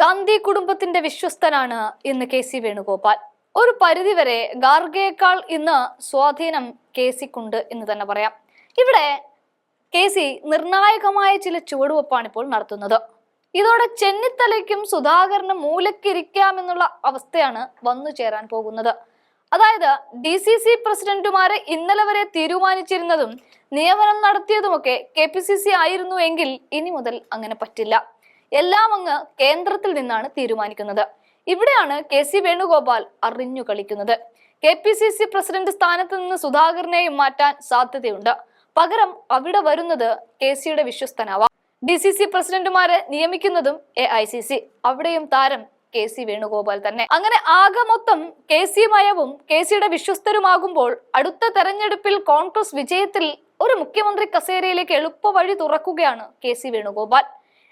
ഗാന്ധി കുടുംബത്തിന്റെ വിശ്വസ്തനാണ് ഇന്ന് കെ സി വേണുഗോപാൽ. ഒരു പരിധിവരെ ഗാർഗയേക്കാൾ ഇന്ന് സ്വാധീനം കെ സിക്കുണ്ട് എന്ന് തന്നെ പറയാം. ഇവിടെ കെ സി നിർണായകമായ ചില ചുവടുവെപ്പാണ് ഇപ്പോൾ നടത്തുന്നത്. ഇതോടെ ചെന്നിത്തലയ്ക്കും സുധാകരനും മൂലക്കിരിക്കാമെന്നുള്ള അവസ്ഥയാണ് വന്നു ചേരാൻ പോകുന്നത്. അതായത് ഡി സി സി പ്രസിഡന്റുമാരെ ഇന്നലെ വരെ തീരുമാനിച്ചിരുന്നതും നിയമനം നടത്തിയതുമൊക്കെ കെ പി സി സി ആയിരുന്നു എങ്കിൽ ഇനി മുതൽ അങ്ങനെ പറ്റില്ല. എല്ലാം അങ്ങ് കേന്ദ്രത്തിൽ നിന്നാണ് തീരുമാനിക്കുന്നത്. ഇവിടെയാണ് കെ സി വേണുഗോപാൽ അറിഞ്ഞു കളിക്കുന്നത്. K P C C president സ്ഥാനത്ത് നിന്ന് സുധാകരനെയും മാറ്റാൻ സാധ്യതയുണ്ട്. പകരം അവിടെ വരുന്നത് കെ സിയുടെ വിശ്വസ്തനാവാം. ഡി സി സി പ്രസിഡന്റുമാരെ നിയമിക്കുന്നതും എ ഐ സി സി. അവിടെയും താരം കെ സി വേണുഗോപാൽ തന്നെ. അങ്ങനെ ആകെ മൊത്തം കെ സി മയവും കെ സിയുടെ വിശ്വസ്തരുമാകുമ്പോൾ അടുത്ത തെരഞ്ഞെടുപ്പിൽ കോൺഗ്രസ് വിജയത്തിൽ ഒരു മുഖ്യമന്ത്രി കസേരയിലേക്ക് എളുപ്പ വഴി തുറക്കുകയാണ് K C Venugopal.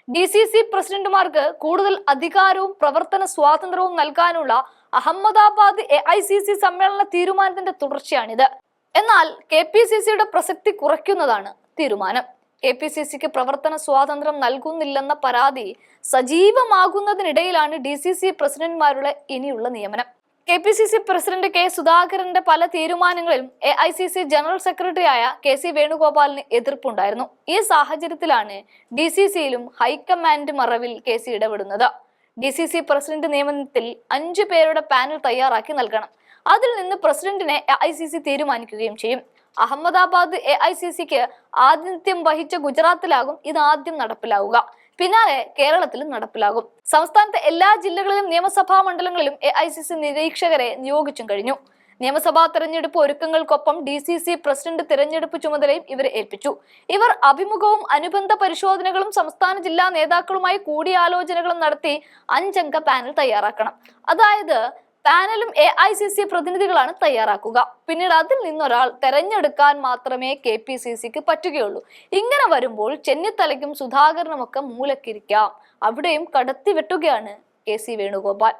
D C C പ്രസിഡന്റുമാർക്ക് കൂടുതൽ അധികാരവും പ്രവർത്തന സ്വാതന്ത്ര്യവും നൽകാനുള്ള Ahmedabad A I C C സമ്മേളന തീരുമാനത്തിന്റെ തുടർച്ചയാണിത്. എന്നാൽ കെ പി സി സിയുടെ പ്രസക്തി കുറയ്ക്കുന്നതാണ് തീരുമാനം. കെ പി സി സിക്ക് പ്രവർത്തന സ്വാതന്ത്ര്യം നൽകുന്നില്ലെന്ന പരാതി സജീവമാകുന്നതിനിടയിലാണ് ഡി സി സി പ്രസിഡന്റ്മാരുടെ ഇനിയുള്ള നിയമനം. K P C C president K സുധാകരന്റെ പല തീരുമാനങ്ങളിലും A I C C general സെക്രട്ടറിയായ കെ സി വേണുഗോപാലിന് എതിർപ്പുണ്ടായിരുന്നു. ഈ സാഹചര്യത്തിലാണ് ഡി സി സിയിലും ഹൈക്കമാൻഡ് മറവിൽ കെ സി ഇടപെടുന്നത്. ഡി സി സി പ്രസിഡന്റ് നിയമനത്തിൽ അഞ്ചു പേരുടെ പാനൽ തയ്യാറാക്കി നൽകണം. അതിൽ നിന്ന് പ്രസിഡന്റിനെ എ ഐ സി സി തീരുമാനിക്കുകയും ചെയ്യും. അഹമ്മദാബാദ് എ ഐ സി സിക്ക് ആതിഥ്യം വഹിച്ച ഗുജറാത്തിലാകും ഇത് ആദ്യം നടപ്പിലാവുക. പിന്നാലെ കേരളത്തിലും നടപ്പിലാകും. സംസ്ഥാനത്തെ എല്ലാ ജില്ലകളിലും നിയമസഭാ മണ്ഡലങ്ങളിലും എ ഐ സി സി നിരീക്ഷകരെ നിയോഗിച്ചും കഴിഞ്ഞു. നിയമസഭാ തെരഞ്ഞെടുപ്പ് ഒരുക്കങ്ങൾക്കൊപ്പം ഡി സി സി പ്രസിഡന്റ് തിരഞ്ഞെടുപ്പ് ചുമതലയും ഇവരെ ഏൽപ്പിച്ചു. ഇവർ അഭിമുഖവും അനുബന്ധ പരിശോധനകളും സംസ്ഥാന ജില്ലാ നേതാക്കളുമായി കൂടിയാലോചനകളും നടത്തി അഞ്ചംഗ പാനൽ തയ്യാറാക്കണം. അതായത് പാനലും എ ഐ സി സി പ്രതിനിധികളാണ് തയ്യാറാക്കുക. പിന്നീട് അതിൽ നിന്നൊരാൾ തെരഞ്ഞെടുക്കാൻ മാത്രമേ കെ പി സി സിക്ക് പറ്റുകയുള്ളൂ. ഇങ്ങനെ വരുമ്പോൾ ചെന്നിത്തലയ്ക്കും സുധാകരനുമൊക്കെ മൂലക്കിരിക്കാം. അവിടെയും കടത്തിവെട്ടുകയാണ് കെ സി വേണുഗോപാൽ.